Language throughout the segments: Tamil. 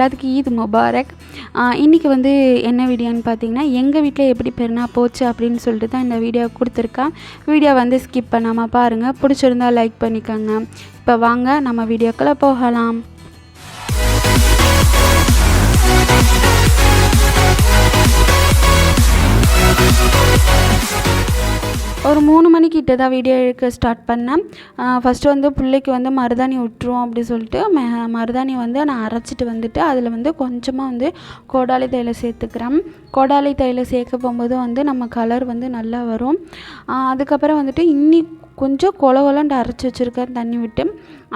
எல்லாத்துக்கும் ஈத் முபாரக். இன்றைக்கி வந்து என்ன வீடியோன்னு பார்த்தீங்கன்னா எங்கள் வீட்டில் எப்படி பெருனா போச்சு அப்படின்னு சொல்லிட்டு தான் இந்த வீடியோ கொடுத்துருக்கேன் வீடியோ வந்து ஸ்கிப் பண்ணாமல் பாருங்கள் பிடிச்சிருந்தா லைக் பண்ணிக்கோங்க. இப்போ வாங்க நம்ம வீடியோக்குள்ளே போகலாம். ஒரு மூணு மணிக்கிட்ட தான் வீடியோ எடுக்க ஸ்டார்ட் பண்ணேன். ஃபஸ்ட்டு வந்து பிள்ளைக்கு வந்து மருதாணி விட்டுருவோம் அப்படி சொல்லிட்டு ம மருதாணி வந்து நான் அரைச்சிட்டு வந்துட்டு அதில் வந்து கொஞ்சமாக வந்து கோடாலி தையில் சேர்த்துக்கிறேன். கோடாலி தைலம் சேர்க்க போகும்போது வந்து நம்ம கலர் வந்து நல்லா வரும். அதுக்கப்புறம் வந்துட்டு இன்னி கொஞ்சம் கொல கொலண்டு அரைச்சி வச்சுருக்கேன் தண்ணி விட்டு.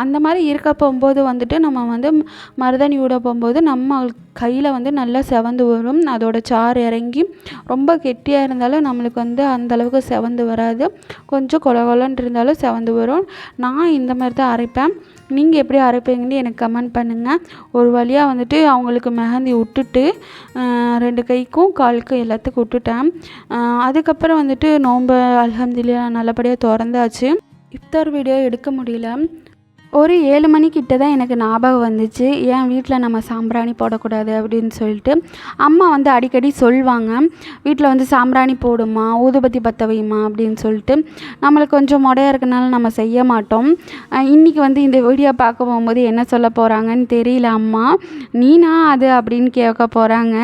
அந்த மாதிரி இருக்க போகும்போது வந்துட்டு நம்ம வந்து மருதாணி விட போகும்போது நம்ம கையில் வந்து நல்லா செவந்து வரும். அதோட சாறு இறங்கி ரொம்ப கெட்டியாக இருந்தாலும் நம்மளுக்கு வந்து அந்தளவுக்கு செவந்து வராது. கொஞ்சம் கொல கொலன்னு இருந்தாலும் செவந்து வரும். நான் இந்த மாதிரி தான் அரைப்பேன். நீங்கள் எப்படி அரைப்பீங்கன்னு எனக்கு கமெண்ட் பண்ணுங்கள் ஒரு வழியாக வந்துட்டு அவங்களுக்கு மெஹந்தி விட்டுட்டு ரெண்டு கைக்கும் காலுக்கும் எல்லாத்துக்கும் விட்டுட்டேன். அதுக்கப்புறம் வந்துட்டு நோன்பு அல்ஹம்துலில்லா நல்லபடியாக திறந்தாச்சு. இஃப்தார் வீடியோ எடுக்க முடியல. ஒரு ஏழு மணிக்கிட்ட தான் எனக்கு ஞாபகம் வந்துச்சு. ஏன் வீட்டில் நம்ம சாம்பிராணி போடக்கூடாது அப்படின்னு சொல்லிட்டு. அம்மா வந்து அடிக்கடி சொல்லுவாங்க வீட்டில் வந்து சாம்பிராணி போடுமா ஊதுபத்தி பற்ற வைமா அப்படின்னு சொல்லிட்டு. நம்மளுக்கு கொஞ்சம் முடையாக இருக்கனால நம்ம செய்ய மாட்டோம். இன்றைக்கி வந்து இந்த வீடியோ பார்க்க போகும்போது என்ன சொல்ல போகிறாங்கன்னு தெரியல அம்மா. நீனா அது அப்படின்னு கேட்க போகிறாங்க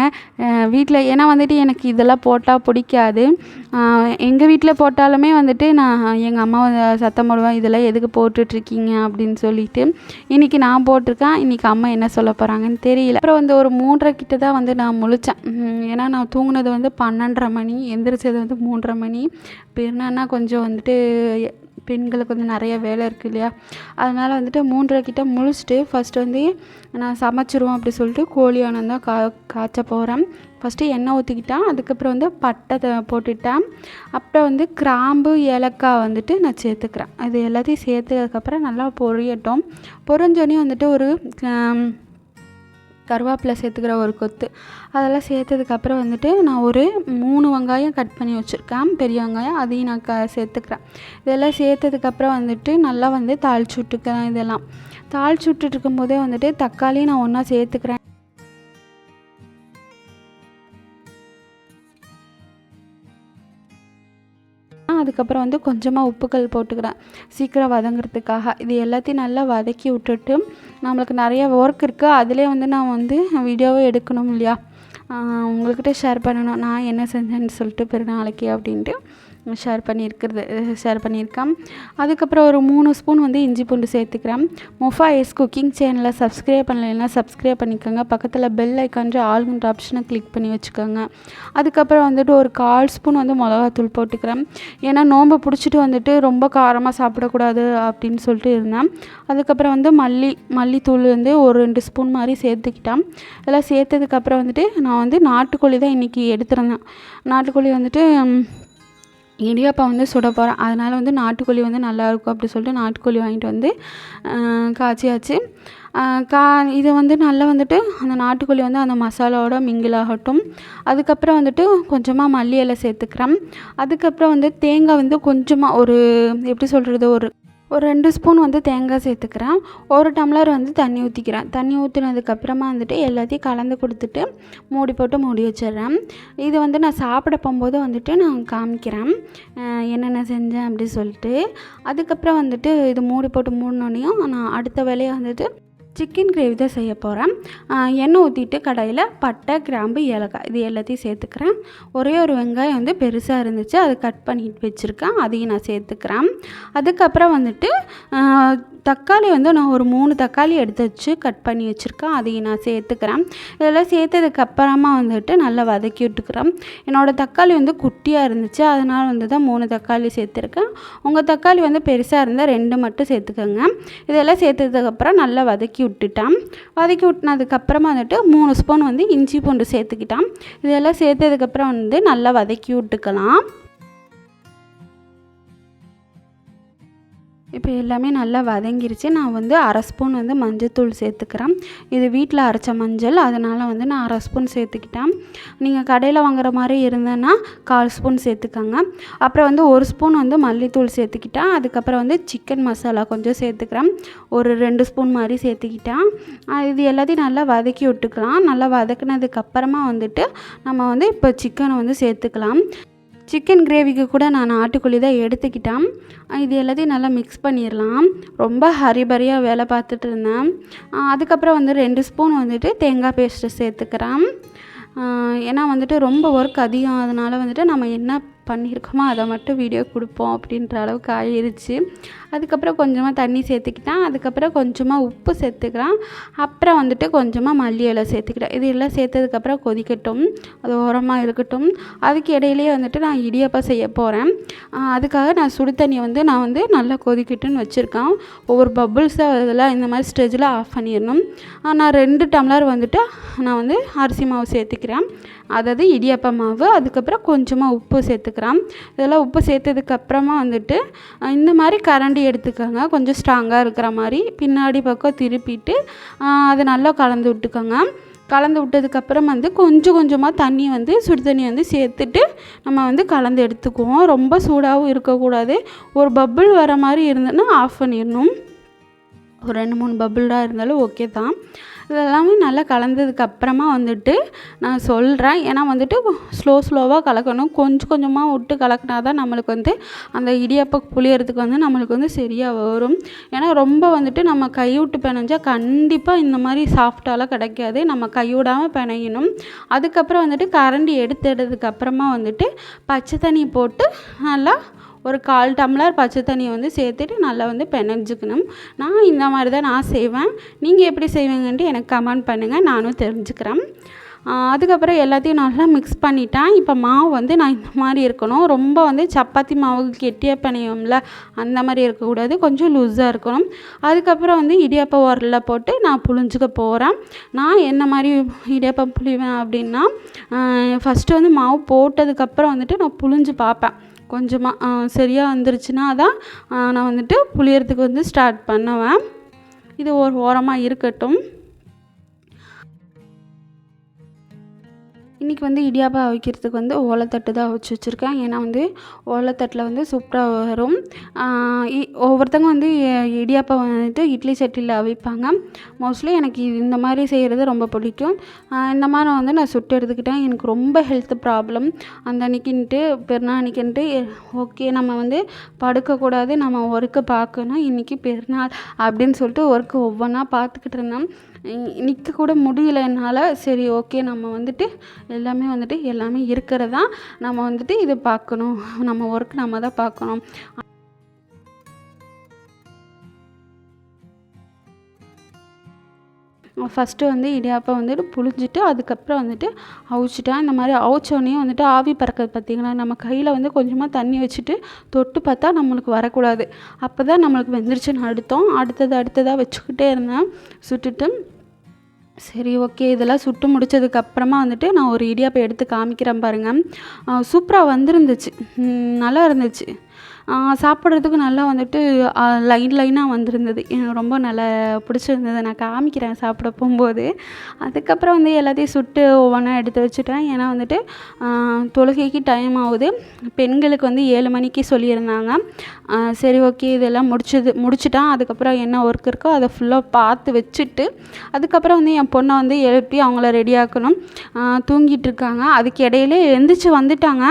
வீட்டில் ஏன்னா வந்துட்டு எனக்கு இதெல்லாம் போட்டால் பிடிக்காது. எங்கள் வீட்டில் போட்டாலுமே வந்துட்டு நான் எங்கள் அம்மா சத்தம் போடுவேன் இதெல்லாம் எதுக்கு போட்டுட்ருக்கீங்க அப்படின்னு சொல்லிட்டு இன்றைக்கி நான் போட்டிருக்கேன் இன்றைக்கி அம்மா என்ன சொல்ல போகிறாங்கன்னு தெரியல. அப்புறம் வந்து ஒரு மூன்றரை கிட்ட தான் வந்து நான் முழித்தேன் ஏன்னா நான் தூங்கினது வந்து பன்னெண்டரை மணி எந்திரிச்சது வந்து மூன்றரை மணி. இப்போ கொஞ்சம் வந்துட்டு பெண்களுக்கு வந்து நிறைய வேலை இருக்குது இல்லையா? அதனால் வந்துட்டு மூன்றரை கிட்ட முழிச்சிட்டு ஃபஸ்ட்டு வந்து நான் சமைச்சிருவோம் அப்படி சொல்லிட்டு கோழி ஆனந்தான் கா காய்ச்ச போகிறேன் ஃபஸ்ட்டு எண்ணெய் ஊற்றிக்கிட்டேன் அதுக்கப்புறம் வந்து பட்டை போட்டுட்டேன். அப்புறம் வந்து கிராம்பு ஏலக்காய் வந்துட்டு நான் சேர்த்துக்கிறேன். அது எல்லாத்தையும் சேர்த்ததுக்கப்புறம் நல்லா பொரியட்டும். பொரிஞ்சோடனே வந்துட்டு ஒரு கருவேப்பிலை சேர்த்துக்கிற ஒரு கொத்து. அதெல்லாம் சேர்த்ததுக்கப்புறம் வந்துட்டு நான் ஒரு மூணு வெங்காயம் கட் பண்ணி வச்சுருக்கேன். பெரிய வெங்காயம் அதையும் நான் க சேர்த்துக்கிறேன். இதெல்லாம் சேர்த்ததுக்கப்புறம் வந்துட்டு நல்லா வந்து தாளிச்சு விட்டுக்கிறேன் இதெல்லாம். தாளிச்சு விட்டுட்டு இருக்கும்போதே வந்துட்டு தக்காளி நான் ஒன்றா சேர்த்துக்கிறேன். அதுக்கப்புறம் வந்து கொஞ்சமாக உப்புக்கல் போட்டுக்கிறேன். சீக்கிரம் வதங்குறதுக்காக. இது எல்லாத்தையும் நல்லா வதக்கி விட்டுட்டு நம்மளுக்கு நிறைய ஒர்க் இருக்குது அதிலே வந்து நான் வந்து வீடியோவை எடுக்கணும் இல்லையா? உங்கள்கிட்ட ஷேர் பண்ணணும். நான் என்ன செஞ்சேன்னு சொல்லிட்டு பெருநாளைக்கு அப்படின்ட்டு. ஷேர் பண்ணியிருக்கிறது ஷேர் பண்ணியிருக்கேன் அதுக்கப்புறம் ஒரு மூணு ஸ்பூன் வந்து இஞ்சி பூண்டு சேர்த்துக்கிறேன். முஃபா எஸ் குக்கிங் சேனலை சப்ஸ்கிரைப் பண்ணலைன்னா சப்ஸ்கிரைப் பண்ணிக்கோங்க. பக்கத்தில் பெல் ஐக்கான்ற ஆளுங்கிற ஆப்ஷனை கிளிக் பண்ணி வச்சுக்கோங்க. அதுக்கப்புறம் வந்துட்டு ஒரு கால் ஸ்பூன் வந்து மிளகாத்தூள் போட்டுக்கிறேன். ஏன்னா நோம்பு பிடிச்சிட்டு வந்துட்டு ரொம்ப காரமாக சாப்பிடக்கூடாது அப்படின்னு சொல்லிட்டு இருந்தேன். அதுக்கப்புறம் வந்து மல்லி மல்லித்தூள் வந்து ஒரு ரெண்டு ஸ்பூன் மாதிரி சேர்த்துக்கிட்டேன். இதெல்லாம் சேர்த்ததுக்கப்புறம் வந்துட்டு நான் வந்து நாட்டுக்கோழி தான் இன்றைக்கி எடுத்துருந்தேன். நாட்டுக்கோழி வந்துட்டு இடியாப்பம் வந்து சுட போகிறேன் அதனால் வந்து நாட்டுக்கோழி வந்து நல்லாயிருக்கும் அப்படி சொல்லிட்டு நாட்டுக்கோழி வாங்கிட்டு வந்து காய்ச்சியாச்சு. கா இது வந்து நல்லா வந்துட்டு அந்த நாட்டுக்கோழி வந்து அந்த மசாலாவோட மிங்கில் ஆகட்டும். அதுக்கப்புறம் வந்துட்டு கொஞ்சமாக மல்லி இலை சேர்த்துக்கிறேன். அதுக்கப்புறம் வந்து தேங்காய் வந்து கொஞ்சமாக ஒரு எப்படி சொல்கிறது ஒரு ஒரு ரெண்டு ஸ்பூன் வந்து தேங்காய் சேர்த்துக்கிறேன். ஒரு டம்ளர் வந்து தண்ணி ஊற்றிக்கிறேன் தண்ணி ஊற்றினதுக்கப்புறமா வந்துட்டு எல்லாத்தையும் கலந்து கொடுத்துட்டு மூடி போட்டு மூடி வச்சிடுறேன். இது வந்து நான் சாப்பிட போகும்போது வந்துட்டு நான் காமிக்கிறேன். என்னென்ன செஞ்சேன் அப்படி சொல்லிட்டு. அதுக்கப்புறம் வந்துட்டு இது மூடி போட்டு மூடினோடனையும் நான் அடுத்த வேலையை வந்துட்டு சிக்கன் கிரேவி தான் செய்ய போகிறேன் எண்ணெய் ஊற்றிட்டு கடையில் பட்டை கிராம்பு ஏலக்காய் இது எல்லாத்தையும் சேர்த்துக்கிறேன். ஒரே ஒரு வெங்காயம் வந்து பெருசாக இருந்துச்சு அதை கட் பண்ணிட்டு வச்சுருக்கேன். அதையும் நான் சேர்த்துக்கிறேன். அதுக்கப்புறம் வந்துட்டு தக்காளி வந்து நான் ஒரு மூணு தக்காளி எடுத்து வச்சு கட் பண்ணி வச்சுருக்கேன். அதையும் நான் சேர்த்துக்கிறேன். இதெல்லாம் சேர்த்ததுக்கப்புறமா வந்துட்டு நல்லா வதக்கி விட்டுக்கிறேன். என்னோடய தக்காளி வந்து குட்டியாக இருந்துச்சு. அதனால் வந்து தான் மூணு தக்காளி சேர்த்துருக்கேன். உங்கள் தக்காளி வந்து பெருசாக இருந்தால் ரெண்டு மட்டும் சேர்த்துக்கோங்க. இதெல்லாம் சேர்த்ததுக்கப்புறம் நல்லா வதக்கி விட்டுட்டேன். வதக்கி விட்டினதுக்கப்புறமா வந்துட்டு மூணு ஸ்பூன் வந்து இஞ்சி பூண்டு சேர்த்துக்கிட்டேன். இதெல்லாம் சேர்த்ததுக்கப்புறம் வந்து நல்லா வதக்கி விட்டுக்கலாம். இப்போ எல்லாமே நல்லா வதங்கிருச்சு. நான் வந்து அரை ஸ்பூன் வந்து மஞ்சத்தூள் சேர்த்துக்கிறேன். இது வீட்டில் அரைச்ச மஞ்சள். அதனால் வந்து நான் அரை ஸ்பூன் சேர்த்துக்கிட்டேன். நீங்கள் கடையில் வாங்குற மாதிரி இருந்தேன்னா கால் ஸ்பூன் சேர்த்துக்கோங்க. அப்புறம் வந்து ஒரு ஸ்பூன் வந்து மல்லித்தூள் சேர்த்துக்கிட்டேன். அதுக்கப்புறம் வந்து சிக்கன் மசாலா கொஞ்சம் சேர்த்துக்கிறேன். ஒரு ரெண்டு ஸ்பூன் மாதிரி சேர்த்துக்கிட்டேன். இது எல்லாத்தையும் நல்லா வதக்கி விட்டுக்கலாம். நல்லா வதக்குனதுக்கப்புறமா வந்துட்டு நம்ம வந்து இப்போ சிக்கனை வந்து சேர்த்துக்கலாம். சிக்கன் கிரேவிக்கு கூட நான் நாட்டுக்கோழி தான் எடுத்துக்கிட்டேன். இது எல்லாத்தையும் நல்லா மிக்ஸ் பண்ணிடலாம் ரொம்ப ஹரிபரியாக வேலை பார்த்துட்டு இருந்தேன். அதுக்கப்புறம் வந்து ரெண்டு ஸ்பூன் வந்துட்டு தேங்காய் பேஸ்ட்டு சேர்த்துக்கிறேன். ஏன்னா வந்துட்டு ரொம்ப ஒர்க் அதிகம். அதனால் வந்துட்டு நம்ம என்ன பண்ணியிருக்கோமோ? அதை மட்டும் வீடியோ கொடுப்போம் அப்படின்ற அளவுக்கு ஆயிடுச்சு அதுக்கப்புறம் கொஞ்சமாக தண்ணி சேர்த்துக்கிட்டேன். அதுக்கப்புறம் கொஞ்சமாக உப்பு சேர்த்துக்கிறேன். அப்புறம் வந்துட்டு கொஞ்சமாக மல்லி இலை சேர்த்துக்கிட்டேன். இது எல்லாம் சேர்த்ததுக்கப்புறம் கொதிக்கட்டும். அது ஓரமாக இருக்கட்டும். அதுக்கு இடையிலேயே வந்துட்டு நான் இடியப்பம் செய்ய போகிறேன் அதுக்காக நான் சுடு தண்ணியை வந்து நான் வந்து நல்லா கொதிக்கட்டுன்னு வச்சுருக்கேன். ஒவ்வொரு பபுள்ஸாக இதெல்லாம் இந்த மாதிரி ஸ்டேஜில் ஆஃப் பண்ணிடணும். நான் ரெண்டு டம்ளர் வந்துட்டு நான் வந்து அரிசி மாவு சேர்த்துக்கிறேன். அதாவது இடியப்ப மாவு அதுக்கப்புறம் கொஞ்சமாக உப்பு சேர்த்துக்கிறேன் இதெல்லாம் உப்பு சேர்த்ததுக்கப்புறமா வந்துட்டு இந்த மாதிரி கரண்டி எடுத்துக்கோங்க. கொஞ்சம் ஸ்ட்ராங்காக இருக்கிற மாதிரி. பின்னாடி பக்கம் திருப்பிட்டு அதை நல்லா கலந்து விட்டுக்கோங்க. கலந்து விட்டதுக்கப்புறம் வந்து கொஞ்சம் கொஞ்சமாக தண்ணி வந்து சுடு தண்ணி வந்து சேர்த்துட்டு நம்ம வந்து கலந்து எடுத்துக்குவோம். ரொம்ப சூடாகவும் இருக்கக்கூடாது. ஒரு பப்புள் வர மாதிரி இருந்ததுன்னா ஆஃப் பண்ணிடணும். ஒரு ரெண்டு மூணு பப்புளாக இருந்தாலும் ஓகே தான். இதெல்லாமே நல்லா கலந்ததுக்கு அப்புறமா வந்துட்டு நான் சொல்கிறேன் ஏன்னா வந்துட்டு ஸ்லோ ஸ்லோவாக கலக்கணும். கொஞ்சம் கொஞ்சமாக விட்டு கலக்கினா தான் நம்மளுக்கு வந்து அந்த இடியாப்பம் புளியறதுக்கு வந்து நம்மளுக்கு வந்து சரியாக வரும். ஏன்னா ரொம்ப வந்துட்டு நம்ம கை விட்டு பிணைஞ்சால் கண்டிப்பாக இந்த மாதிரி சாஃப்டாலாம் கிடைக்காது. நம்ம கைவிடாமல் பிணையணும். அதுக்கப்புறம் வந்துட்டு கரண்டி எடுத்து அப்புறமா வந்துட்டு பச்சை தண்ணி போட்டு நல்லா ஒரு கால் டம்ளர் பச்சை தண்ணியை வந்து சேர்த்துட்டு நல்லா வந்து பெனஞ்சிக்கணும் நான் இந்த மாதிரி தான் நான் செய்வேன். நீங்கள் எப்படி செய்வீங்கன்ட்டு எனக்கு கமெண்ட் பண்ணுங்கள் நானும் தெரிஞ்சுக்கிறேன். அதுக்கப்புறம் எல்லாத்தையும் நல்லா மிக்ஸ் பண்ணிட்டேன். இப்போ மாவு வந்து நான் இந்த மாதிரி இருக்கணும். ரொம்ப வந்து சப்பாத்தி மாவு கெட்டியாக பிணையும்ல அந்த மாதிரி இருக்கக்கூடாது. கொஞ்சம் லூஸாக இருக்கணும். அதுக்கப்புறம் வந்து இடியாப்ப உரலில் போட்டு நான் புழிஞ்சிக்க போகிறேன் நான் என்ன மாதிரி இடியாப்பம் புளிவேன் அப்படின்னா ஃபஸ்ட்டு வந்து மாவு போட்டதுக்கப்புறம் வந்துட்டு நான் புழிஞ்சு பார்ப்பேன். கொஞ்சமாக சரியாக வந்துருச்சுன்னா தான் நான் வந்துட்டு புளியறதுக்கு வந்து ஸ்டார்ட் பண்ணுவேன். இது ஒரு ஓரமாக இருக்கட்டும். இன்றைக்கி வந்து இடியாப்பா அவிக்கிறதுக்கு வந்து ஓலைத்தட்டு தான் அவிச்சு வச்சுருக்கேன். ஏன்னா வந்து ஓலைத்தட்டில் வந்து சூப்பராக வரும். ஒவ்வொருத்தங்க வந்து இடியாப்பா வந்துட்டு இட்லி சட்டியில் அவிப்பாங்க. மோஸ்ட்லி எனக்கு இந்த மாதிரி செய்கிறது ரொம்ப பிடிக்கும். இந்த மாதிரி வந்து நான் சுட்டு எடுத்துக்கிட்டேன். எனக்கு ரொம்ப ஹெல்த் ப்ராப்ளம் அந்த அன்னைக்குன்ட்டு பெருநாள் அன்னைக்குன்ட்டு ஓகே நம்ம வந்து படுக்கக்கூடாது நம்ம ஒர்க்கை பார்க்கணும். இன்றைக்கி பெருநாள் அப்படின்னு சொல்லிட்டு ஒர்க்கு ஒவ்வொன்றா பார்த்துக்கிட்டு இருந்தேன் நிற்க கூட முடியல என்னால். சரி ஓகே நம்ம வந்துட்டு எல்லாமே வந்துட்டு எல்லாமே இருக்கிறதா? நம்ம வந்துட்டு இதை பார்க்கணும். நம்ம ஒர்க் நம்ம தான் பார்க்கணும். ஃபஸ்ட்டு வந்து இடியாப்பம் வந்துட்டு புழிஞ்சிட்டு அதுக்கப்புறம் வந்துட்டு அவிச்சிட்டேன் இந்த மாதிரி அவிச்சோடனே வந்துட்டு ஆவி பறக்கிறது பார்த்திங்களா? நம்ம கையில் வந்து கொஞ்சமாக தண்ணி வச்சுட்டு தொட்டு பார்த்தா நம்மளுக்கு வரக்கூடாது. அப்போ தான் நம்மளுக்கு வெந்துருச்சுன்னு அடுத்தோம் அடுத்தது அடுத்ததாக வச்சுக்கிட்டே இருந்தேன் சுட்டுட்டு சரி ஓகே இதெல்லாம் சுட்டு முடித்ததுக்கப்புறமா வந்துட்டு நான் ஒரு இடியாப்பை எடுத்து காமிக்கிறேன் பாருங்கள் சூப்பராக வந்துருந்துச்சு. நல்லா இருந்துச்சு. சாப்பிட்றதுக்கு நல்லா வந்துட்டு லைன் லைனாக வந்திருந்தது. எனக்கு ரொம்ப நல்லா பிடிச்சிருந்தது. நான் காமிக்கிறேன் சாப்பிட போகும்போது. அதுக்கப்புறம் வந்து எல்லாத்தையும் சுட்டு ஒவ்வொன்றா எடுத்து வச்சுட்டேன். ஏன்னா வந்துட்டு தொழுகைக்கு டைம் ஆகுது. பெண்களுக்கு வந்து ஏழு மணிக்கு சொல்லியிருந்தாங்க. சரி ஓகே இதெல்லாம் முடிச்சது முடிச்சுட்டான் அதுக்கப்புறம் என்ன ஒர்க் இருக்கோ அதை ஃபுல்லாக பார்த்து வச்சுட்டு அதுக்கப்புறம் வந்து என் பொண்ணை வந்து எழுப்பி அவங்கள ரெடியாக்கணும் தூங்கிட்டு இருக்காங்க. அதுக்கு இடையிலே எழுந்திரிச்சு வந்துட்டாங்க.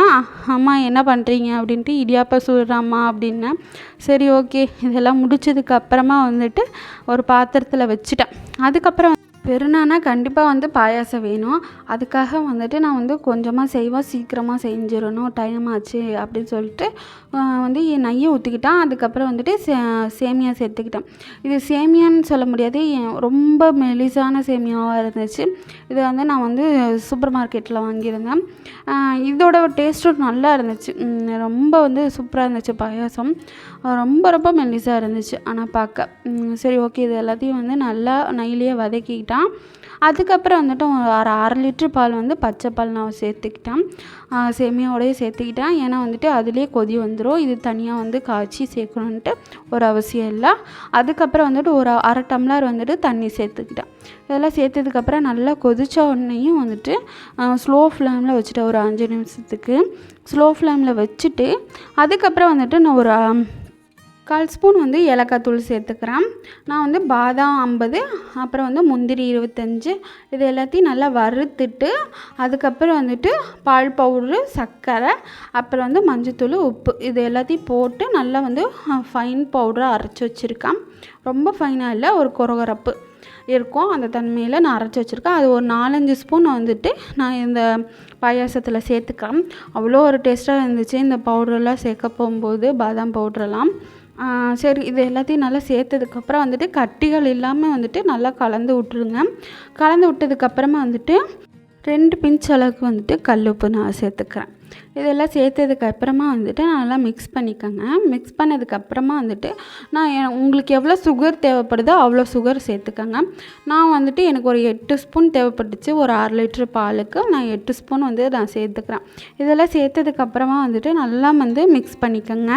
அம்மா என்ன பண்ணுறீங்க அப்படின்ட்டு இடியாப்பா சுடுறாம்மா பண்ணலாமா அப்படின்னேன் சரி ஓகே இதெல்லாம் முடிச்சதுக்கு அப்புறமா வந்துட்டு ஒரு பாத்திரத்தில் வச்சுட்டேன். அதுக்கப்புறம் பெருனானா கண்டிப்பாக வந்து பாயாசம் வேணும். அதுக்காக வந்துட்டு நான் வந்து கொஞ்சமாக செய்வேன். சீக்கிரமாக செஞ்சிடணும். டைம் ஆச்சு அப்படின்னு சொல்லிட்டு வந்து என் நையை ஊற்றிக்கிட்டேன் அதுக்கப்புறம் வந்துட்டு சே சேமியா சேர்த்துக்கிட்டேன். இது சேமியான்னு சொல்ல முடியாது. ரொம்ப மெலிசான சேமியாவாக இருந்துச்சு. இது வந்து நான் வந்து சூப்பர் மார்க்கெட்டில் வாங்கியிருந்தேன். இதோட டேஸ்ட்டும் நல்லா இருந்துச்சு. ரொம்ப வந்து சூப்பராக இருந்துச்சு பாயாசம். ரொம்ப ரொம்ப மெல்லிசாக இருந்துச்சு. ஆனால் பார்க்க. சரி ஓகே இது எல்லாத்தையும் வந்து நல்லா நையிலேயே வதக்கிக்கிட்டு சேர்த்துக்கிட்டான். அதுக்கப்புறம் வந்துட்டு ஒரு அரை அரை லிட்ரு பால் வந்து பச்சை பால் நான் சேர்த்துக்கிட்டேன். சேமியாவோடய சேர்த்துக்கிட்டேன். ஏன்னா வந்துட்டு அதுலேயே கொதி வந்துடும் இது தனியாக வந்து காய்ச்சி சேர்க்கணுன்ட்டு ஒரு அவசியம் இல்லை. அதுக்கப்புறம் வந்துட்டு ஒரு அரை டம்ளர் வந்துட்டு தண்ணி சேர்த்துக்கிட்டேன். இதெல்லாம் சேர்த்ததுக்கப்புறம் நல்லா கொதித்த உடனேயும் வந்துட்டு ஸ்லோ ஃப்ளேமில் வச்சுட்டேன். ஒரு அஞ்சு நிமிஷத்துக்கு. ஸ்லோ ஃப்ளேமில் வச்சுட்டு அதுக்கப்புறம் வந்துட்டு நான் ஒரு கால் ஸ்பூன் வந்து ஏலக்காய் தூள் சேர்த்துக்கிறேன். நான் வந்து பாதாம் ஐம்பது அப்புறம் வந்து முந்திரி இருபத்தஞ்சி இது எல்லாத்தையும் நல்லா வறுத்துட்டு அதுக்கப்புறம் வந்துட்டு பால் பவுட்ரு சர்க்கரை அப்புறம் வந்து மஞ்சத்தூள் உப்பு இது எல்லாத்தையும் போட்டு நல்லா வந்து ஃபைன் பவுடராக அரைச்சி வச்சுருக்கேன். ரொம்ப ஃபைனாக இல்லை ஒரு கொரகொரப்பு இருக்கும். அந்த தன்மையில் நான் அரைச்சி வச்சுருக்கேன். அது ஒரு நாலஞ்சு ஸ்பூன் வந்துட்டு நான் இந்த பாயாசத்தில் சேர்த்துக்கிறேன். அவ்வளோ ஒரு டேஸ்ட்டாக இருந்துச்சு. இந்த பவுடரெல்லாம் சேர்க்க போகும்போது பாதாம் பவுடரெல்லாம் சரி இது எல்லாத்தையும் நல்லா சேர்த்ததுக்கப்புறம் வந்துட்டு கட்டிகள் இல்லாமல் வந்துட்டு நல்லா கலந்து விட்ருங்க கலந்து விட்டதுக்கப்புறமா வந்துட்டு ரெண்டு பிஞ்ச் அளவுக்கு வந்துட்டு கல் உப்பு நான் சேர்த்துக்கிறேன். இதெல்லாம் சேர்த்ததுக்கு அப்புறமா வந்துட்டு நல்லா மிக்ஸ் பண்ணிக்கோங்க. மிக்ஸ் பண்ணதுக்கப்புறமா வந்துட்டு நான் உங்களுக்கு எவ்வளோ சுகர் தேவைப்படுதோ அவ்வளோ சுகர் சேர்த்துக்கோங்க. நான் வந்துட்டு எனக்கு ஒரு எட்டு ஸ்பூன் தேவைப்பட்டுச்சு. ஒரு அரை லிட்ரு பாலுக்கு நான் எட்டு ஸ்பூன் வந்து நான் சேர்த்துக்கிறேன். இதெல்லாம் சேர்த்ததுக்கப்புறமா வந்துட்டு நல்லா வந்து மிக்ஸ் பண்ணிக்கோங்க.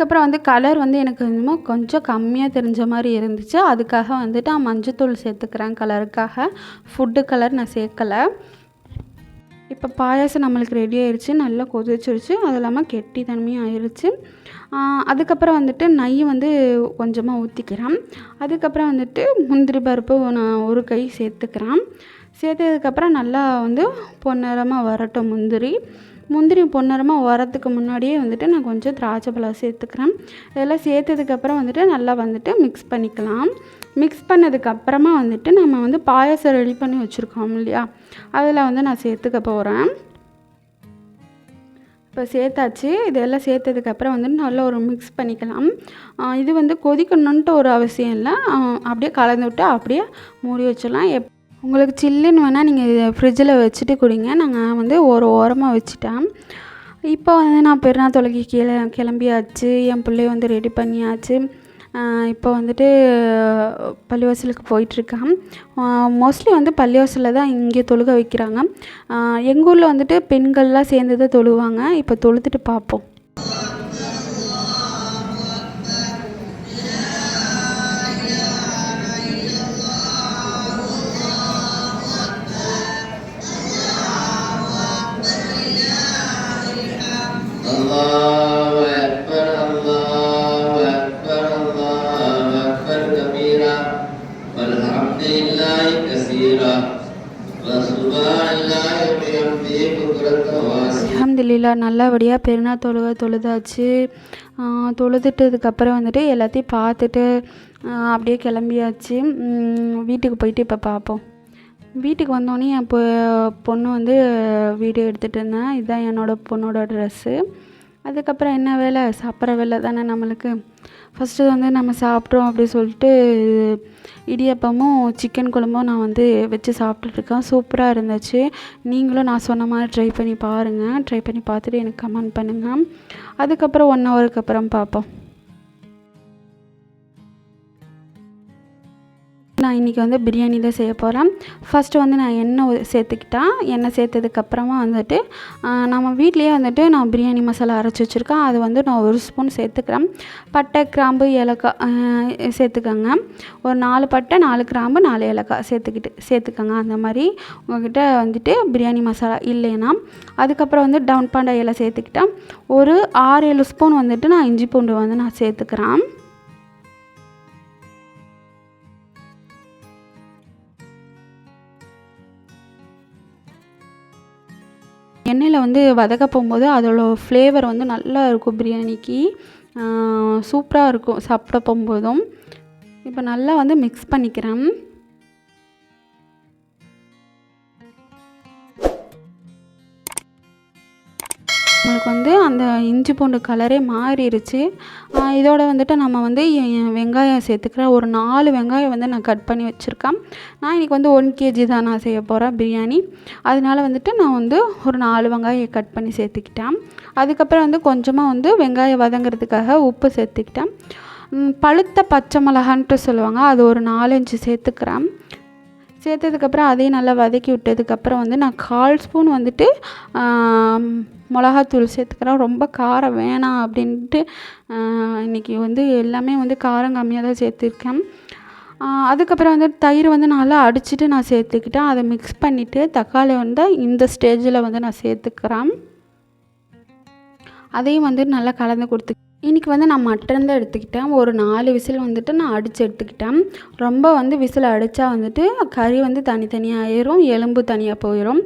அதுக்கப்புறம் வந்து கலர் வந்து எனக்கு என்னமோ கொஞ்சம் கம்மியாக தெரிஞ்ச மாதிரி இருந்துச்சு. அதுக்காக வந்துட்டு நான் மஞ்சத்தூள் சேர்த்துக்கிறேன் கலருக்காக ஃபுட்டு கலர் நான் சேர்க்கலை. இப்போ பாயாசம் நம்மளுக்கு ரெடி ஆயிடுச்சு நல்லா கொதிச்சிருச்சு. அது இல்லாமல் கெட்டி தன்மையும் ஆயிடுச்சு அதுக்கப்புறம் வந்துட்டு நெய் வந்து கொஞ்சமாக ஊற்றிக்கிறேன் அதுக்கப்புறம் வந்துட்டு முந்திரி பருப்பு நான் ஒரு கை சேர்த்துக்கிறேன். சேர்த்ததுக்கப்புறம் நல்லா வந்து பொன்னிறமாக வரட்டும் முந்திரி. முந்திரி பொன்னிறமாக வரத்துக்கு முன்னாடியே வந்துட்டு நான் கொஞ்சம் திராட்சை பழம் சேர்த்துக்கிறேன். இதெல்லாம் சேர்த்ததுக்கப்புறம் வந்துட்டு நல்லா வந்துட்டு மிக்ஸ் பண்ணிக்கலாம். மிக்ஸ் பண்ணதுக்கப்புறமா வந்துட்டு நம்ம வந்து பாயாசம் ரெடி பண்ணி வச்சுருக்கோம் இல்லையா? அதில் வந்து நான் சேர்த்துக்க போகிறேன் இப்போ சேர்த்தாச்சு. இதெல்லாம் சேர்த்ததுக்கப்புறம் வந்து நல்லா ஒரு மிக்ஸ் பண்ணிக்கலாம். இது வந்து கொதிக்கணுன்ட்டு ஒரு அவசியம் இல்லை. அப்படியே கலந்து விட்டு அப்படியே மூடி வச்சிடலாம். எப் உங்களுக்கு சில்லுன்னு வேணால் நீங்கள் இதை ஃப்ரிட்ஜில் வச்சுட்டு குடிங்க. நாங்கள் வந்து ஒரு ஓரமாக வச்சுட்டேன் இப்போ வந்து நான் பெருநாள் தொலைக்கி கீழே கிளம்பியாச்சு. என் பிள்ளைய வந்து ரெடி பண்ணியாச்சு. இப்போ வந்துட்டு பள்ளிவாசலுக்கு போயிட்டுருக்கேன் மோஸ்ட்லி வந்து பள்ளிவாசலில் தான் இங்கே தொழுக வைக்கிறாங்க. எங்கள் ஊரில் வந்துட்டு பெண்கள்லாம் சேர்ந்து தான் தொழுவாங்க. இப்போ தொழுதுட்டு பார்ப்போம். நல்லபடியாக தொழுவ தொழுதாச்சு. தொழுதுட்டதுக்கப்புறம் வந்துட்டு எல்லாத்தையும் பார்த்துட்டு அப்படியே கிளம்பியாச்சு. வீட்டுக்கு போயிட்டு இப்போ பார்ப்போம் வீட்டுக்கு வந்தோடனே என் பொ பொண்ணு வந்து வீடியோ எடுத்துகிட்டு இருந்தேன் இதுதான் என்னோடய பொண்ணோட ட்ரெஸ்ஸு அதுக்கப்புறம் என்ன வேலை? சாப்பிட்ற வேலை தானே நம்மளுக்கு. ஃபஸ்ட்டு வந்து நம்ம சாப்பிட்றோம் அப்படி சொல்லிட்டு இடியப்பமும் சிக்கன் குழம்பும் நான் வந்து வச்சு சாப்பிட்டுட்ருக்கேன் சூப்பராக இருந்துச்சு. நீங்களும் நான் சொன்ன மாதிரி ட்ரை பண்ணி பாருங்கள் ட்ரை பண்ணி பார்த்துட்டு எனக்கு கமெண்ட் பண்ணுங்கள் அதுக்கப்புறம் ஒன் ஹவருக்கு அப்புறம் பார்ப்போம். நான் இன்றைக்கி வந்து பிரியாணி தான் செய்ய போகிறேன் ஃபஸ்ட்டு வந்து நான் எண்ணெய் சேர்த்துக்கிட்டேன் எண்ணெய் சேர்த்ததுக்கப்புறமா வந்துட்டு நம்ம வீட்லேயே வந்துட்டு நான் பிரியாணி மசாலா அரைச்சி வச்சுருக்கேன். அது வந்து நான் ஒரு ஸ்பூன் சேர்த்துக்கிறேன். பட்டை கிராம்பு ஏலக்காய் சேர்த்துக்கோங்க. ஒரு நாலு பட்டை நாலு கிராம்பு நாலு ஏலக்காய் சேர்த்துக்கிட்டு சேர்த்துக்கோங்க. அந்த மாதிரி உங்கள்கிட்ட வந்துட்டு பிரியாணி மசாலா இல்லைன்னா அதுக்கப்புறம் வந்து டவுன் பாண்டா இலை சேர்த்துக்கிட்டேன். ஒரு ஆறு ஏழு ஸ்பூன் வந்துட்டு நான் இஞ்சி பூண்டு வந்து நான் சேர்த்துக்கிறேன். எண்ணெயில் வந்து வதக்க போகும்போது அதோட ஃப்ளேவர் வந்து நல்லா இருக்கும் பிரியாணிக்கு. சூப்பராக இருக்கும் சாப்பிட போகும்போதும். இப்போ நல்லா வந்து மிக்ஸ் பண்ணிக்கிறேன். நம்மளுக்கு வந்து அந்த இஞ்சி பூண்டு கலரே மாறிடுச்சு இதோட வந்துட்டு நம்ம வந்து வெங்காயம் சேர்த்துக்கிறேன் ஒரு நாலு வெங்காயம் வந்து நான் கட் பண்ணி வச்சுருக்கேன். நான் இன்றைக்கி வந்து ஒன் கேஜி தான் நான் செய்ய போகிறேன் பிரியாணி. அதனால வந்துட்டு நான் வந்து ஒரு நாலு வெங்காயம் கட் பண்ணி சேர்த்துக்கிட்டேன். அதுக்கப்புறம் வந்து கொஞ்சமாக வந்து வெங்காயம் வதங்கிறதுக்காக உப்பு சேர்த்துக்கிட்டேன். பழுத்த பச்சை மிளகான்ட்டு சொல்லுவாங்க அது ஒரு நாலஞ்சு சேர்த்துக்கிறேன். சேர்த்ததுக்கப்புறம் அதையும் நல்லா வதக்கி விட்டதுக்கப்புறம் வந்து நான் கால் ஸ்பூன் வந்துட்டு மிளகாத்தூள் சேர்த்துக்கிறேன். ரொம்ப காரம் வேணாம் அப்படின்ட்டு இன்றைக்கி வந்து எல்லாமே வந்து காரம் கம்மியாக தான் சேர்த்துருக்கேன். அதுக்கப்புறம் வந்து தயிர் வந்து நல்லா அடிச்சுட்டு நான் சேர்த்துக்கிட்டேன். அதை மிக்ஸ் பண்ணிவிட்டு தக்காளி வந்து இந்த ஸ்டேஜில் வந்து நான் சேர்த்துக்கிறேன். அதையும் வந்து நல்லா கலந்து கொடுத்து இன்றைக்கி வந்து நான் மட்டன் தான் எடுத்துக்கிட்டேன். ஒரு நாலு விசில் வந்துட்டு நான் அடித்து எடுத்துக்கிட்டேன். ரொம்ப வந்து விசில் அடித்தா வந்துட்டு கறி வந்து தனித்தனியாக ஆயிரும் எலும்பு தனியாக போயிடும்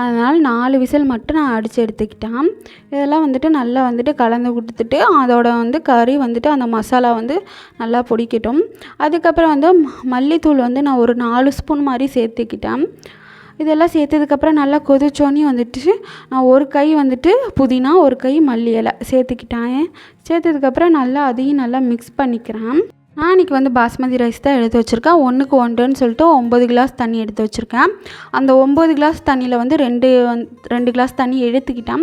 அதனால் நாலு விசில் மட்டும் நான் அடித்து எடுத்துக்கிட்டேன். இதெல்லாம் வந்துட்டு நல்லா வந்துட்டு கலந்து கொடுத்துட்டு அதோட வந்து கறி வந்துட்டு அந்த மசாலா வந்து நல்லா பிடிக்கட்டும். அதுக்கப்புறம் வந்து மல்லித்தூள் வந்து நான் ஒரு நாலு ஸ்பூன் மாதிரி சேர்த்துக்கிட்டேன். இதெல்லாம் சேர்த்ததுக்கப்புறம் நல்லா கொதிச்சோன்னே வந்துட்டு நான் ஒரு கை வந்துட்டு புதினா ஒரு கை மல்லி இலை சேர்த்துக்கிட்டேன். சேர்த்ததுக்கப்புறம் நல்லா அதையும் நல்லா மிக்ஸ் பண்ணிக்கிறேன். நான் இன்றைக்கி வந்து பாஸ்மதி ரைஸ் தான் எடுத்து வச்சுருக்கேன். ஒன்றுக்கு ஒன்றுன்னு சொல்லிட்டு ஒம்பது கிளாஸ் தண்ணி எடுத்து வச்சுருக்கேன். அந்த ஒம்பது கிளாஸ் தண்ணியில் வந்து ரெண்டு வந்து ரெண்டு கிளாஸ் தண்ணி எடுத்துக்கிட்டேன்.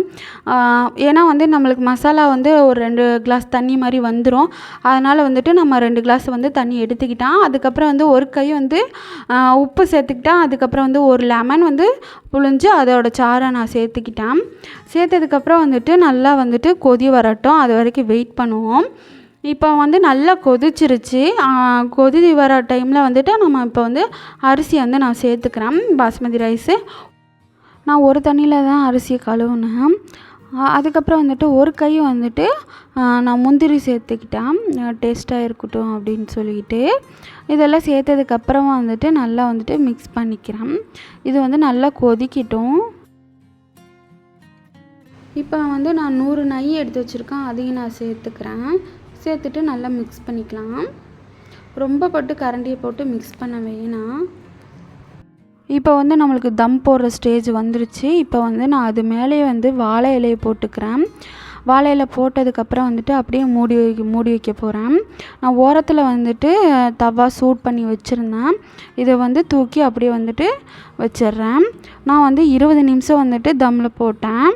ஏன்னா வந்து நம்மளுக்கு மசாலா வந்து ஒரு ரெண்டு கிளாஸ் தண்ணி மாதிரி வந்துடும் அதனால் வந்துட்டு நம்ம ரெண்டு கிளாஸ் வந்து தண்ணி எடுத்துக்கிட்டேன். அதுக்கப்புறம் வந்து ஒரு கை வந்து உப்பு சேர்த்துக்கிட்டேன். அதுக்கப்புறம் வந்து ஒரு லெமன் வந்து புழிஞ்சு அதோடய சாறை நான் சேர்த்துக்கிட்டேன். சேர்த்ததுக்கப்புறம் வந்துட்டு நல்லா வந்துட்டு கொதி வரட்டும். அது வரைக்கும் வெயிட் பண்ணுவோம். இப்போ வந்து நல்லா கொதிச்சிருச்சு. கொதி வர டைமில் வந்துட்டு நம்ம இப்போ வந்து அரிசி வந்து நான் சேர்த்துக்கிறேன். பாஸ்மதி ரைஸு நான் ஒரு தண்ணியில் தான் அரிசியை கழுவுனேன். அதுக்கப்புறம் வந்துட்டு ஒரு கை வந்துட்டு நான் முந்திரி சேர்த்துக்கிட்டேன். டேஸ்ட்டாக இருக்கட்டும் அப்படின்னு சொல்லிட்டு. இதெல்லாம் சேர்த்ததுக்கப்புறமா வந்துட்டு நல்லா வந்துட்டு மிக்ஸ் பண்ணிக்கிறேன். இது வந்து நல்லா கொதிக்கட்டும். இப்போ வந்து நான் நூறு நெய் எடுத்து வச்சுருக்கேன். அதையும் நான் சேர்த்துக்கிறேன். சேர்த்துட்டு நல்லா மிக்ஸ் பண்ணிக்கலாம். ரொம்ப போட்டு கரண்டியை போட்டு மிக்ஸ் பண்ண வேணாம். இப்போ வந்து நம்மளுக்கு தம் போடுற ஸ்டேஜ் வந்துருச்சு. இப்போ வந்து நான் அது மேலேயே வந்து வாழை இலையை போட்டுக்கிறேன். வாழை இலை போட்டதுக்கப்புறம் வந்துட்டு அப்படியே மூடி வைக்க மூடி வைக்க போகிறேன் நான் ஓரத்தில் வந்துட்டு தவா சூட் பண்ணி வச்சுருந்தேன். இதை வந்து தூக்கி அப்படியே வந்துட்டு வச்சிடுறேன். நான் வந்து இருபது நிமிஷம் வந்துட்டு தம்மில் போட்டேன்.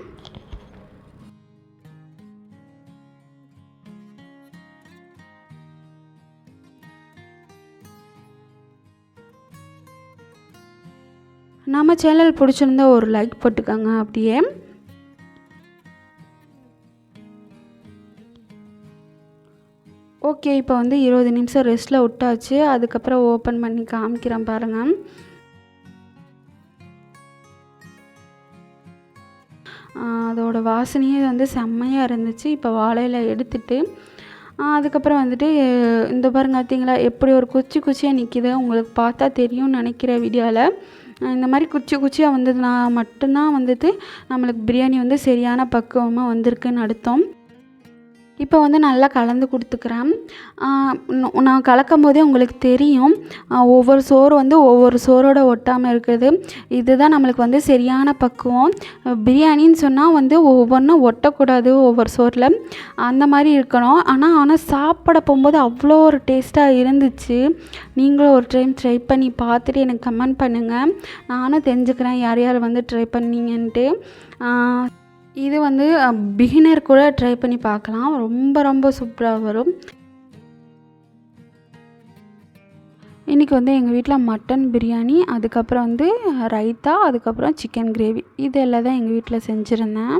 நம்ம சேனல் பிடிச்சிருந்தா ஒரு லைக் போட்டுக்கோங்க. அப்படியே. ஓகே இப்போ வந்து இருபது நிமிஷம் ரெஸ்ட்டில் விட்டாச்சு. அதுக்கப்புறம் ஓப்பன் பண்ணி காமிக்கிறேன் பாருங்கள் அதோடய அதோட வாசனையே வந்து செம்மையாக இருந்துச்சு. இப்போ வாழையில் எடுத்துட்டு அதுக்கப்புறம் வந்துட்டு இந்த பாருங்க பார்த்தீங்களா எப்படி ஒரு குச்சி குச்சியாக நிற்கிது உங்களுக்கு பார்த்தா தெரியும்னு நினைக்கிற வீடியோவில் இந்த மாதிரி குச்சி குச்சியாக வந்ததுனா மட்டும்தான் வந்துட்டு நம்மளுக்கு பிரியாணி வந்து சரியான பக்குவமாக வந்திருக்குன்னு அர்த்தம். இப்போ வந்து நல்லா கலந்து கொடுத்துக்கிறேன். நான் கலக்கும் போதே உங்களுக்கு தெரியும். ஒவ்வொரு சோறு வந்து ஒவ்வொரு சோறோட ஒட்டாமல் இருக்குது. இதுதான் நம்மளுக்கு வந்து சரியான பக்குவம். பிரியாணின்னு சொன்னால் வந்து ஒவ்வொன்றும் ஒட்டக்கூடாது ஒவ்வொரு சோறில். அந்த மாதிரி இருக்கணும். ஆனால் ஆனால் சாப்பிட போகும்போது அவ்வளோ ஒரு டேஸ்ட்டாக இருந்துச்சு. நீங்களும் ஒரு டைம் ட்ரை பண்ணி பார்த்துட்டு எனக்கு கமெண்ட் பண்ணுங்கள் நானும் தெரிஞ்சுக்கிறேன் யார் யார் வந்து ட்ரை பண்ணீங்கன்ட்டு. இது வந்து பிகினர் கூட ட்ரை பண்ணி பார்க்கலாம். ரொம்ப ரொம்ப சூப்பராக வரும். இன்றைக்கி வந்து எங்கள் வீட்டில் மட்டன் பிரியாணி அதுக்கப்புறம் வந்து ரைத்தா அதுக்கப்புறம் சிக்கன் கிரேவி இது எல்லாம் தான் எங்கள் வீட்டில் செஞ்சுருந்தேன்.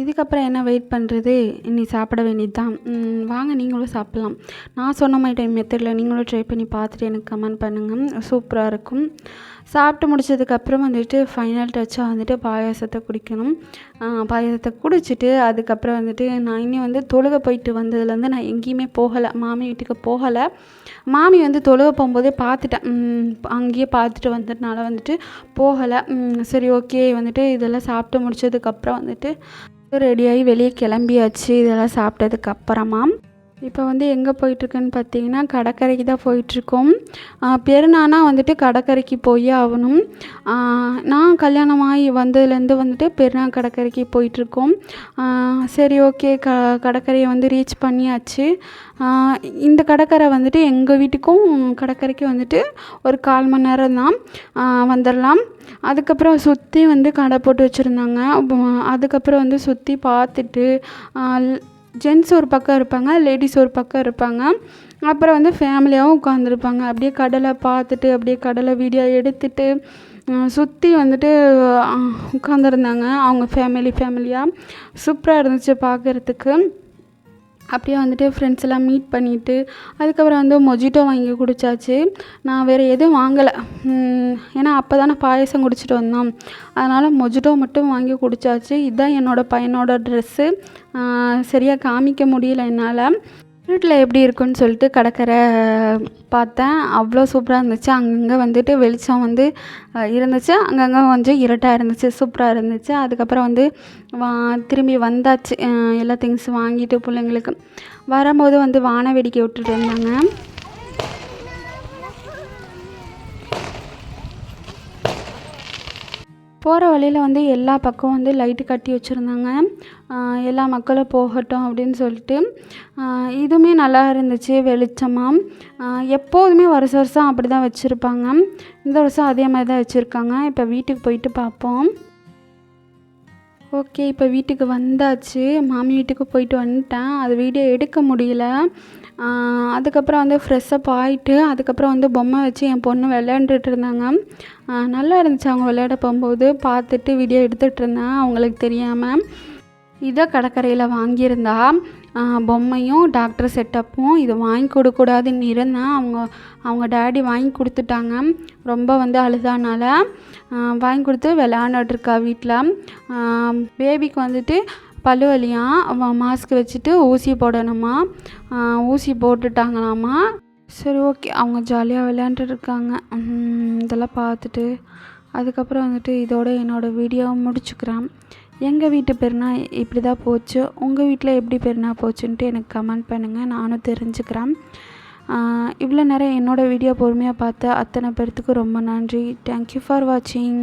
இதுக்கப்புறம் என்ன வெயிட் பண்ணுறது இனி சாப்பிட வேண்டியது தான் வாங்க நீங்களும் சாப்பிட்லாம். நான் சொன்ன மாதிரி டைம் மெத்தடில் நீங்களும் ட்ரை பண்ணி பார்த்துட்டு எனக்கு கமெண்ட் பண்ணுங்கள் சூப்பராக இருக்கும். சாப்பிட்டு முடிச்சதுக்கப்புறம் வந்துட்டு ஃபைனல் டச்சாக வந்துட்டு பாயாசத்தை குடிக்கணும். பாயாசத்தை குடிச்சிட்டு அதுக்கப்புறம் வந்துட்டு நான் இனி வந்து தொழுக போயிட்டு வந்ததுலேருந்து நான் எங்கேயுமே போகலை. மாமி வீட்டுக்கு போகலை. மாமி வந்து தொழுக போகும்போதே பார்த்துட்டேன். அங்கேயே பார்த்துட்டு வந்ததுனால வந்துட்டு போகலை. சரி ஓகே வந்துட்டு இதெல்லாம் சாப்பிட்டு முடிச்சதுக்கப்புறம் வந்துட்டு ரெடியாகி வெளியே கிளம்பியாச்சு. இதெல்லாம் சாப்பிட்டதுக்கு அப்புறமா இப்போ வந்து எங்கே போயிட்டுருக்குன்னு பார்த்தீங்கன்னா கடற்கரைக்கு தான் போயிட்டுருக்கோம். பெருநானா வந்துட்டு கடற்கரைக்கு போயே ஆகணும். நான் கல்யாணமாகி வந்ததுலேருந்து வந்துட்டு பெருநா கடற்கரைக்கு போயிட்டுருக்கோம். சரி ஓகே க கடற்கரையை வந்து ரீச் பண்ணியாச்சு. இந்த கடற்கரை வந்துட்டு எங்கள் வீட்டுக்கும் கடற்கரைக்கு வந்துட்டு ஒரு கால் மணி நேரம் தான். வந்துடலாம். அதுக்கப்புறம் சுற்றி வந்து கடை போட்டு வச்சுருந்தாங்க. அதுக்கப்புறம் வந்து சுற்றி பார்த்துட்டு ஜென்ஸ் ஒரு பக்கம் இருப்பாங்க லேடிஸ் ஒரு பக்கம் இருப்பாங்க. அப்புறம் வந்து ஃபேமிலியாகவும் உட்காந்துருப்பாங்க அப்படியே கடலை பார்த்துட்டு அப்படியே கடலை வீடியோ எடுத்துட்டு சுற்றி வந்துட்டு உட்காந்துருந்தாங்க அவங்க ஃபேமிலி ஃபேமிலியாக சூப்பராக இருந்துச்சு பார்க்குறதுக்கு. அப்படியே வந்துட்டு ஃப்ரெண்ட்ஸ் எல்லாம் மீட் பண்ணிவிட்டு அதுக்கப்புறம் வந்து மொஜிட்டோ வாங்கி குடித்தாச்சு நான் வேறு எதுவும் வாங்கலை. ஏன்னா அப்போ தானே பாயசம் குடிச்சிட்டு வந்தோம். அதனால் மொஜிட்டோ மட்டும் வாங்கி குடித்தாச்சு இதுதான் என்னோடய பையனோட ட்ரெஸ்ஸு சரியாக காமிக்க முடியல என்னால். வீட்டில் எப்படி இருக்குன்னு சொல்லிட்டு கடற்கரை பார்த்தேன். அவ்வளோ சூப்பராக இருந்துச்சு. அங்கங்கே வந்துட்டு வெளிச்சம் வந்து இருந்துச்சு. அங்கங்கே கொஞ்சம் இருட்டாக இருந்துச்சு சூப்பராக இருந்துச்சு. அதுக்கப்புறம் வந்து வா திரும்பி வந்தாச்சு. எல்லா திங்ஸும் வாங்கிட்டு பிள்ளைங்களுக்கு. வரும்போது வந்து வான வேடிக்கை விட்டுட்டு இருந்தாங்க. போகிற வழியில் வந்து எல்லா பக்கம் வந்து லைட்டு கட்டி வச்சுருந்தாங்க. எல்லா மக்களும் போகட்டும் அப்படின்னு சொல்லிட்டு. இதுவுமே நல்லா இருந்துச்சு வெளிச்சமாக எப்போதுமே வருஷம் வருஷம் அப்படி தான் வச்சுருப்பாங்க. இந்த வருஷம் அதே மாதிரி தான் வச்சுருக்காங்க. இப்போ வீட்டுக்கு போயிட்டு பார்ப்போம் ஓகே இப்போ வீட்டுக்கு வந்தாச்சு. மாமி வீட்டுக்கு போயிட்டு வந்துட்டேன். அது வீடியோ எடுக்க முடியல. அதுக்கப்புறம் வந்து ஃப்ரெஷ்ஷப் ஆகிட்டு அதுக்கப்புறம் வந்து பொம்மை வச்சு என் பொண்ணு விளையாண்டுட்டு இருந்தாங்க. நல்லா இருந்துச்சு அவங்க விளையாட போகும்போது. பார்த்துட்டு வீடியோ எடுத்துகிட்ருந்தேன் அவங்களுக்கு தெரியாமல் இதை கடற்கரையில் வாங்கியிருந்தா பொம்மையும் டாக்டர் செட்டப்பும் இது வாங்கி கொடுக்கூடாதுன்னு இருந்தேன். அவங்க அவங்க டேடி வாங்கி கொடுத்துட்டாங்க. ரொம்ப வந்து அழுதானால வாங்கி கொடுத்து விளையாண்டுட்ருக்கா வீட்டில் பேபிக்கு வந்துட்டு பல்லு வலியாக மாஸ்க் வச்சுட்டு ஊசி போடணுமா? ஊசி போட்டுட்டாங்களாமா? சரி ஓகே அவங்க ஜாலியாக விளையாண்டுருக்காங்க. இதெல்லாம் பார்த்துட்டு அதுக்கப்புறம் வந்துட்டு இதோட என்னோடய வீடியோவை முடிச்சுக்கிறேன். எங்கள் வீட்டு பெருனா இப்படி தான் போச்சு. உங்கள் வீட்டில் எப்படி பெருனா போச்சுன்ட்டு எனக்கு கமெண்ட் பண்ணுங்கள் நானும் தெரிஞ்சுக்கிறேன். இவ்வளோ நேரம் என்னோடய வீடியோ பொறுமையாக பார்த்த அத்தனை பேர்த்துக்கு ரொம்ப நன்றி. தேங்க்யூ ஃபார் வாட்சிங்